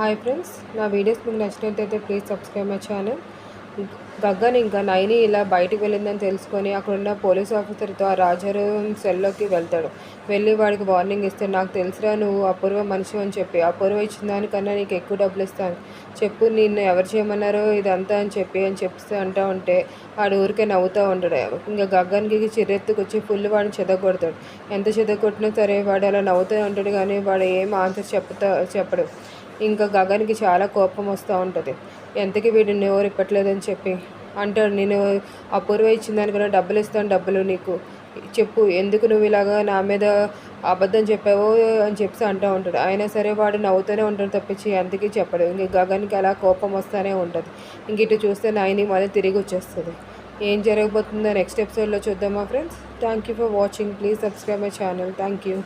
Hi friends నా videos మీకు నచ్చినట్లయితే ప్లీజ్ సబ్స్క్రైబ్ మై ఛానల్ గగ్గన్ ఇంకా నైని ఇలా బయటికి వెళ్ళిందని తెలుసుకొని అక్కడున్న పోలీస్ ఆఫీసర్తో ఆ రాజారు సెల్లోకి వెళ్తాడు. వెళ్ళి వాడికి వార్నింగ్ ఇస్తాడు నాకు తెలుసురా నువ్వు అపూర్వ మనిషి అని చెప్పి అపూర్వ ఇచ్చిన దానికన్నా నీకు ఎక్కువ డబ్బులు ఇస్తాను. చెప్పు నిన్ను ఎవరు చేయమన్నారో ఇదంతా అని చెప్పి అని చెప్తే అంటా ఉంటే వాడు ఊరికే నవ్వుతూ ఉంటాడు. ఇంకా గగ్గన్కి చిరెత్తుకొచ్చి ఫుల్ వాడిని చెదగొడతాడు ఎంత చెదగొట్టినా సరే వాడు అలా నవ్వుతూ ఉంటాడు కానీ వాడు ఏం ఆన్సర్ చెప్తా చెప్పడు. ఇంకా గగన్కి చాలా కోపం వస్తూ ఉంటుంది. ఎంతకి వీడిని ఎవరు ఇప్పట్లేదని చెప్పి? అంటాడు. నేను అపూర్వ ఇచ్చిన దానికన్నా డబ్బులు ఇస్తాను డబ్బులు నీకు. చెప్పు ఎందుకు నువ్వు ఇలాగా నా మీద అబద్ధం చెప్పావో అని చెప్పి అంటూ ఉంటాడు. అయినా సరే వాడు నవ్వుతూనే ఉంటాడు తప్పించి అందుకే చెప్పడు. ఇంక గగన్కి అలా కోపం వస్తూనే ఉంటుంది. ఇంక ఇటు చూస్తే నాయని మళ్ళీ తిరిగి వచ్చేస్తుంది. ఏం జరగబోతుందో నెక్స్ట్ ఎపిసోడ్లో చూద్దామా friends? Thank you for watching. Please subscribe my channel. Thank you